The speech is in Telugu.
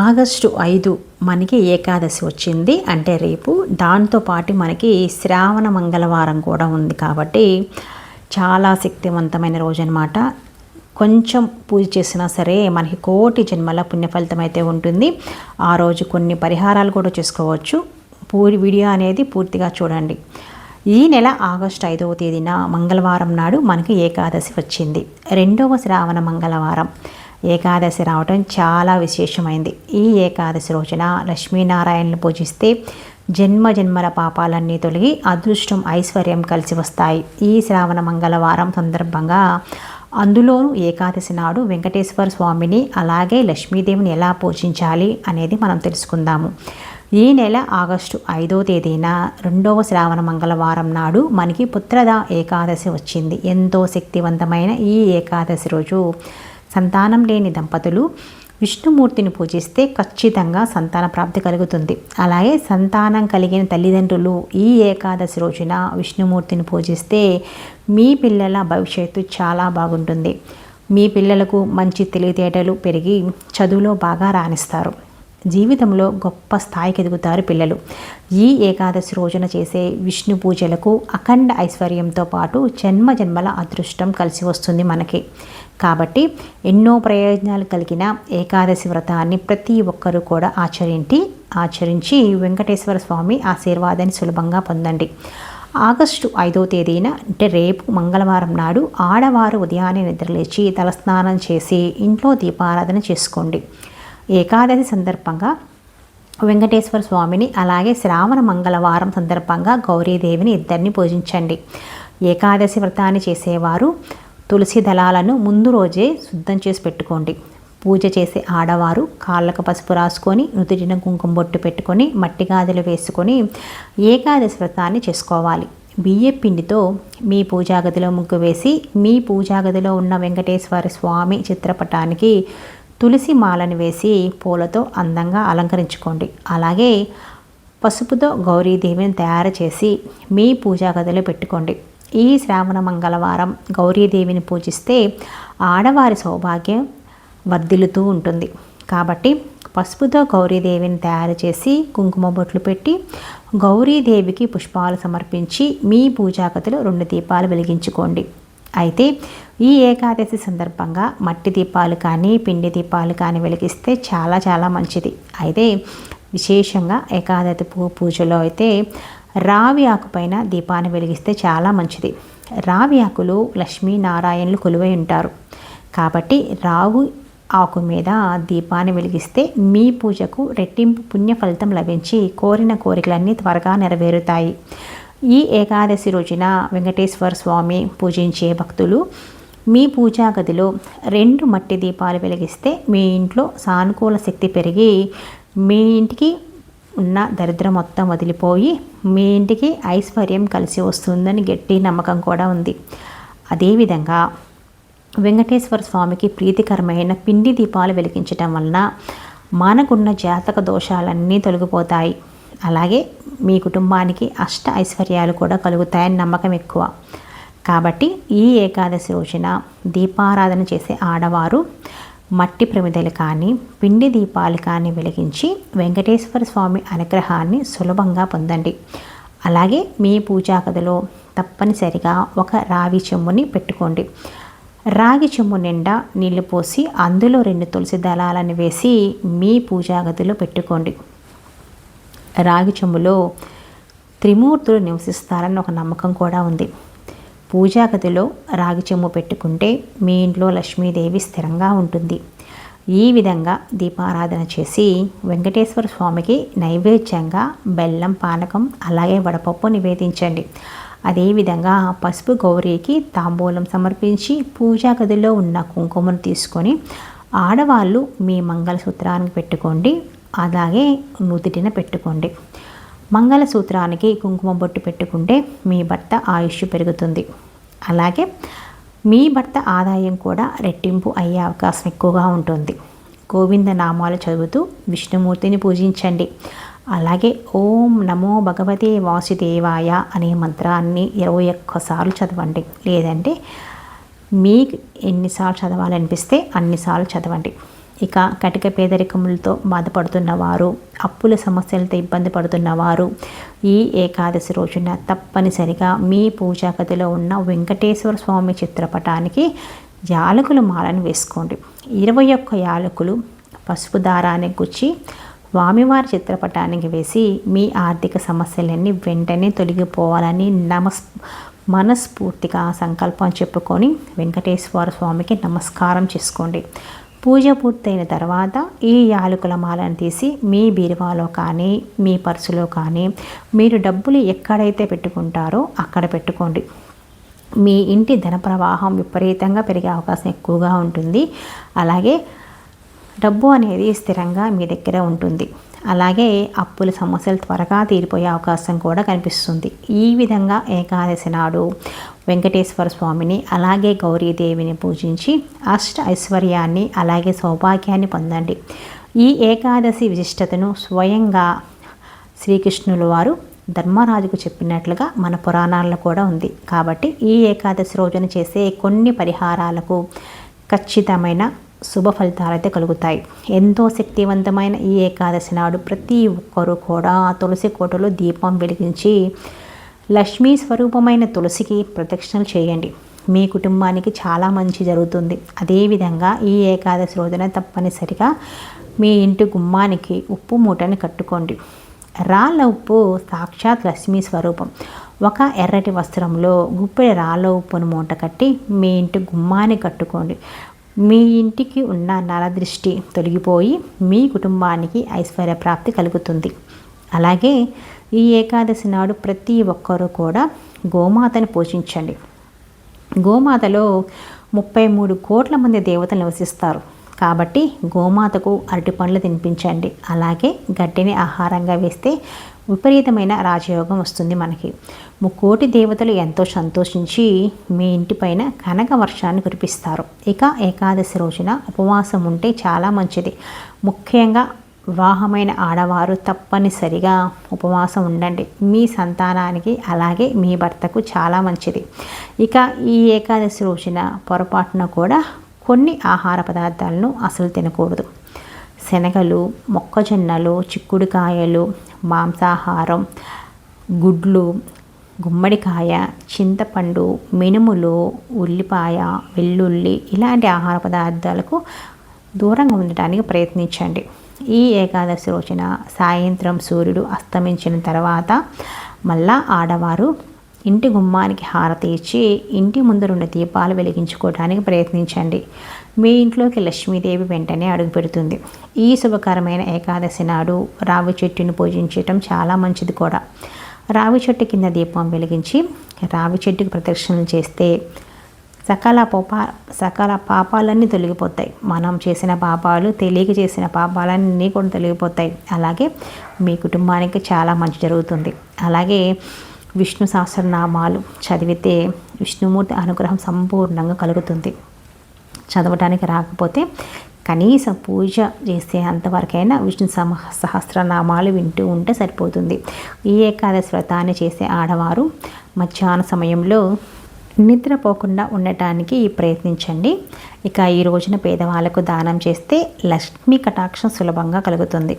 ఆగస్టు ఐదు మనకి ఏకాదశి వచ్చింది. అంటే రేపు దాంతోపాటు మనకి శ్రావణ మంగళవారం కూడా ఉంది కాబట్టి చాలా శక్తివంతమైన రోజు అనమాట కొంచెం పూజ చేసినా సరే మనకి కోటి జన్మల పుణ్యఫలితం అయితే ఉంటుంది. ఆ రోజు కొన్ని పరిహారాలు కూడా చేసుకోవచ్చు. పూరి వీడియో అనేది పూర్తిగా చూడండి. ఈ నెల ఆగస్టు ఐదవ తేదీన మంగళవారం నాడు మనకి ఏకాదశి వచ్చింది. రెండవ శ్రావణ మంగళవారం. ఏకాదశి రావటం చాలా విశేషమైంది. ఈ ఏకాదశి రోజున లక్ష్మీనారాయణను పూజిస్తే జన్మ జన్మల పాపాలన్నీ తొలగి అదృష్టం ఐశ్వర్యం కలిసి వస్తాయి. ఈ శ్రావణ మంగళవారం సందర్భంగా అందులోనూ ఏకాదశి నాడు వెంకటేశ్వర స్వామిని అలాగే లక్ష్మీదేవిని ఎలా పూజించాలి అనేది మనం తెలుసుకుందాము. ఈ నెల ఆగస్టు ఐదో తేదీన రెండవ శ్రావణ మంగళవారం నాడు మనకి పుత్రద ఏకాదశి వచ్చింది. ఎంతో శక్తివంతమైన ఈ ఏకాదశి రోజు సంతానం లేని దంపతులు విష్ణుమూర్తిని పూజిస్తే ఖచ్చితంగా సంతాన ప్రాప్తి కలుగుతుంది. అలాగే సంతానం కలిగిన తల్లిదండ్రులు ఈ ఏకాదశి రోజున విష్ణుమూర్తిని పూజిస్తే మీ పిల్లల భవిష్యత్తు చాలా బాగుంటుంది. మీ పిల్లలకు మంచి తెలివితేటలు పెరిగి చదువులో బాగా రాణిస్తారు. జీవితంలో గొప్ప స్థాయికి ఎదుగుతారు పిల్లలు. ఈ ఏకాదశి రోజున చేసే విష్ణు పూజలకు అఖండ ఐశ్వర్యంతో పాటు జన్మ జన్మల అదృష్టం కలిసి వస్తుంది మనకి. కాబట్టి ఎన్నో ప్రయోజనాలు కలిగిన ఏకాదశి వ్రతాన్ని ప్రతి ఒక్కరూ కూడా ఆచరించి ఆచరించి వెంకటేశ్వర స్వామి ఆశీర్వాదాన్ని సులభంగా పొందండి. ఆగస్టు ఐదో తేదీన అంటే రేపు మంగళవారం నాడు ఆడవారు ఉదయాన్నే నిద్రలేచి తలస్నానం చేసి ఇంట్లో దీపారాధన చేసుకోండి. ఏకాదశి సందర్భంగా వెంకటేశ్వర స్వామిని అలాగే శ్రావణ మంగళవారం సందర్భంగా గౌరీదేవిని ఇద్దరిని పూజించండి. ఏకాదశి వ్రతాన్ని చేసేవారు తులసి దళాలను ముందు రోజే శుద్ధం చేసి పెట్టుకోండి. పూజ చేసే ఆడవారు కాళ్ళకు పసుపు రాసుకొని నుదుటిన కుంకుమ బొట్టు పెట్టుకొని మట్టి గాజులు వేసుకొని ఏకాదశి వ్రతాన్ని చేసుకోవాలి. బియ్య పిండితో మీ పూజాగదిలో ముగ్గు వేసి మీ పూజాగదిలో ఉన్న వెంకటేశ్వర స్వామి చిత్రపటానికి తులసి మాలను వేసి పూలతో అందంగా అలంకరించుకోండి. అలాగే పసుపుతో గౌరీదేవిని తయారు చేసి మీ పూజా గదిలో పెట్టుకోండి. ఈ శ్రావణ మంగళవారం గౌరీదేవిని పూజిస్తే ఆడవారి సౌభాగ్యం వర్ధిల్లుతూ ఉంటుంది. కాబట్టి పసుపుతో గౌరీదేవిని తయారు చేసి కుంకుమ బొట్లు పెట్టి గౌరీదేవికి పుష్పాలు సమర్పించి మీ పూజా గదిలో రెండు దీపాలు వెలిగించుకోండి. అయితే ఈ ఏకాదశి సందర్భంగా మట్టి దీపాలు కానీ పిండి దీపాలు కానీ వెలిగిస్తే చాలా చాలా మంచిది. అయితే విశేషంగా ఏకాదశి పూ పూజలో అయితే రావి ఆకుపైన దీపాన్ని వెలిగిస్తే చాలా మంచిది. రావి ఆకులు లక్ష్మీనారాయణులు కొలువై ఉంటారు. కాబట్టి రావు ఆకు మీద దీపాన్ని వెలిగిస్తే మీ పూజకు రెట్టింపు పుణ్య ఫలితం లభించి కోరిన కోరికలన్నీ త్వరగా నెరవేరుతాయి. ఈ ఏకాదశి రోజున వెంకటేశ్వర స్వామి పూజించే భక్తులు మీ పూజా గదిలో రెండు మట్టి దీపాలు వెలిగిస్తే మీ ఇంట్లో సానుకూల శక్తి పెరిగి మీ ఇంటికి ఉన్న దరిద్రం మొత్తం వదిలిపోయి మీ ఇంటికి ఐశ్వర్యం కలిసి వస్తుందని గట్టి నమ్మకం కూడా ఉంది. అదేవిధంగా వెంకటేశ్వర స్వామికి ప్రీతికరమైన పిండి దీపాలు వెలిగించటం వలన మనకున్న జాతక దోషాలన్నీ తొలగిపోతాయి. అలాగే మీ కుటుంబానికి అష్ట ఐశ్వర్యాలు కూడా కలుగుతాయని నమ్మకం ఎక్కువ. కాబట్టి ఈ ఏకాదశి రోజున దీపారాధన చేసే ఆడవారు మట్టి ప్రమిదలు కానీ పిండి దీపాలు కానీ వెలిగించి వెంకటేశ్వర స్వామి అనుగ్రహాన్ని సులభంగా పొందండి. అలాగే మీ పూజా గదిలో తప్పనిసరిగా ఒక రావి చెమ్ముని పెట్టుకోండి. రాగి చెమ్ము నిండా నీళ్ళు పోసి అందులో రెండు తులసి దళాలను వేసి మీ పూజా గదిలో పెట్టుకోండి. రాగి చెంబులో త్రిమూర్తులు నివసిస్తారని ఒక నమ్మకం కూడా ఉంది. పూజా గదిలో రాగి చెంబు పెట్టుకుంటే మీ ఇంట్లో లక్ష్మీదేవి స్థిరంగా ఉంటుంది. ఈ విధంగా దీపారాధన చేసి వెంకటేశ్వర స్వామికి నైవేద్యంగా బెల్లం పానకం అలాగే వడపప్పు నివేదించండి. అదేవిధంగా పసుపు గౌరీకి తాంబూలం సమర్పించి పూజా గదిలో ఉన్న కుంకుమను తీసుకొని ఆడవాళ్ళు మీ మంగళసూత్రానికి పెట్టుకోండి. అలాగే నుదుటిన పెట్టుకోండి. మంగళసూత్రానికి కుంకుమ బొట్టు పెట్టుకుంటే మీ భర్త ఆయుష్ పెరుగుతుంది. అలాగే మీ భర్త ఆదాయం కూడా రెట్టింపు అయ్యే అవకాశం ఎక్కువగా ఉంటుంది. గోవింద నామాలు చదువుతూ విష్ణుమూర్తిని పూజించండి. అలాగే ఓం నమో భగవతే వాసుదేవాయ అనే మంత్రాన్ని ఇరవై ఒక్కసార్లు చదవండి. లేదంటే మీకు ఎన్నిసార్లు చదవాలనిపిస్తే అన్నిసార్లు చదవండి. ఇక కటిక పేదరికములతో బాధపడుతున్నవారు అప్పుల సమస్యలతో ఇబ్బంది పడుతున్నవారు ఈ ఏకాదశి రోజున తప్పనిసరిగా మీ పూజా గదిలో ఉన్న వెంకటేశ్వర స్వామి చిత్రపటానికి యాలకుల మాలను వేసుకోండి. ఇరవై ఒక్క యాలకులు పసుపు దారాన్ని గుచ్చి స్వామివారి చిత్రపటానికి వేసి మీ ఆర్థిక సమస్యలన్నీ వెంటనే తొలగిపోవాలని నమస్ మనస్ఫూర్తిగా సంకల్పం చెప్పుకొని వెంకటేశ్వర స్వామికి నమస్కారం చేసుకోండి. పూజ పూర్తయిన తర్వాత ఈ యాలకుల మాలను తీసి మీ బీరువాలో కానీ మీ పర్సులో కానీ మీరు డబ్బులు ఎక్కడైతే పెట్టుకుంటారో అక్కడ పెట్టుకోండి. మీ ఇంటి ధన ప్రవాహం విపరీతంగా పెరిగే అవకాశం ఎక్కువగా ఉంటుంది. అలాగే డబ్బు అనేది స్థిరంగా మీ దగ్గర ఉంటుంది. అలాగే అప్పుల సమస్యలు త్వరగా తీరిపోయే అవకాశం కూడా కనిపిస్తుంది. ఈ విధంగా ఏకాదశి నాడు వెంకటేశ్వర స్వామిని అలాగే గౌరీదేవిని పూజించి అష్ట ఐశ్వర్యాన్ని అలాగే సౌభాగ్యాన్ని పొందండి. ఈ ఏకాదశి విశిష్టతను స్వయంగా శ్రీకృష్ణుల వారు ధర్మరాజుకు చెప్పినట్లుగా మన పురాణాల్లో కూడా ఉంది. కాబట్టి ఈ ఏకాదశి రోజున చేసే కొన్ని పరిహారాలకు ఖచ్చితమైన శుభ ఫలితాలు అయితే కలుగుతాయి. ఎంతో శక్తివంతమైన ఈ ఏకాదశి నాడు ప్రతి ఒక్కరూ కూడా తులసి కోటలో దీపం వెలిగించి లక్ష్మీ స్వరూపమైన తులసికి ప్రదక్షిణలు చేయండి. మీ కుటుంబానికి చాలా మంచి జరుగుతుంది. అదేవిధంగా ఈ ఏకాదశి రోజున తప్పనిసరిగా మీ ఇంటి గుమ్మానికి ఉప్పు మూటని కట్టుకోండి. రాళ్ళ ఉప్పు సాక్షాత్ లక్ష్మీ స్వరూపం. ఒక ఎర్రటి వస్త్రంలో గుప్పెడి రాళ్ళ ఉప్పును మూట కట్టి మీ ఇంటి గుమ్మాన్ని కట్టుకోండి. మీ ఇంటికి ఉన్న నరదృష్టి తొలగిపోయి మీ కుటుంబానికి ఐశ్వర్య ప్రాప్తి కలుగుతుంది. అలాగే ఈ ఏకాదశి నాడు ప్రతి ఒక్కరూ కూడా గోమాతని పోషించండి. గోమాతలో ముప్పై మూడు కోట్ల మంది దేవతలు నివసిస్తారు. కాబట్టి గోమాతకు అరటి పండ్లు తినిపించండి. అలాగే గడ్డిని ఆహారంగా వేస్తే విపరీతమైన రాజయోగం వస్తుంది మనకి. ముక్కోటి దేవతలు ఎంతో సంతోషించి మీ ఇంటిపైన కనక వర్షాన్ని కురిపిస్తారు. ఇక ఏకాదశి రోజున ఉపవాసం ఉంటే చాలా మంచిది. ముఖ్యంగా వివాహమైన ఆడవారు తప్పనిసరిగా ఉపవాసం ఉండండి. మీ సంతానానికి అలాగే మీ భర్తకు చాలా మంచిది. ఇక ఈ ఏకాదశి రోజున పొరపాటున కూడా కొన్ని ఆహార పదార్థాలను అసలు తినకూడదు. శనగలు మొక్కజొన్నలు చిక్కుడుకాయలు మాంసాహారం గుడ్లు గుమ్మడికాయ చింతపండు మినుములు ఉల్లిపాయ వెల్లుల్లి ఇలాంటి ఆహార పదార్థాలకు దూరంగా ఉండటానికి ప్రయత్నించండి. ఈ ఏకాదశి రోజున సాయంత్రం సూర్యుడు అస్తమించిన తర్వాత మళ్ళా ఆడవారు ఇంటి గుమ్మానికి హారతి ఇచ్చి ఇంటి ముందు రెండు దీపాలు వెలిగించుకోవడానికి ప్రయత్నించండి. మీ ఇంట్లోకి లక్ష్మీదేవి వెంటనే అడుగుపెడుతుంది ఈ శుభకరమైన ఏకాదశి నాడు రావి చెట్టుని పూజించటం చాలా మంచిది కూడా. రావి చెట్టు కింద దీపం వెలిగించి రావి చెట్టుకు ప్రదక్షిణలు చేస్తే సకల పోపా సకల పాపాలన్నీ తొలగిపోతాయి. మనం చేసిన పాపాలు తెలియక చేసిన పాపాలన్నీ కూడా తొలగిపోతాయి. అలాగే మీ కుటుంబానికి చాలా మంచి జరుగుతుంది. అలాగే విష్ణు సహస్రనామాలు చదివితే విష్ణుమూర్తి అనుగ్రహం సంపూర్ణంగా కలుగుతుంది. చదవటానికి రాకపోతే కనీసం పూజ చేసే అంతవరకైనా విష్ణు సమ సహస్రనామాలు వింటూ ఉంటే సరిపోతుంది. ఈ ఏకాదశి వ్రతాన్ని చేసే ఆడవారు మధ్యాహ్న సమయంలో నిద్రపోకుండా ఉండటానికి ప్రయత్నించండి. ఇక ఈ రోజున పేదవాళ్ళకు దానం చేస్తే లక్ష్మీ కటాక్షం సులభంగా కలుగుతుంది.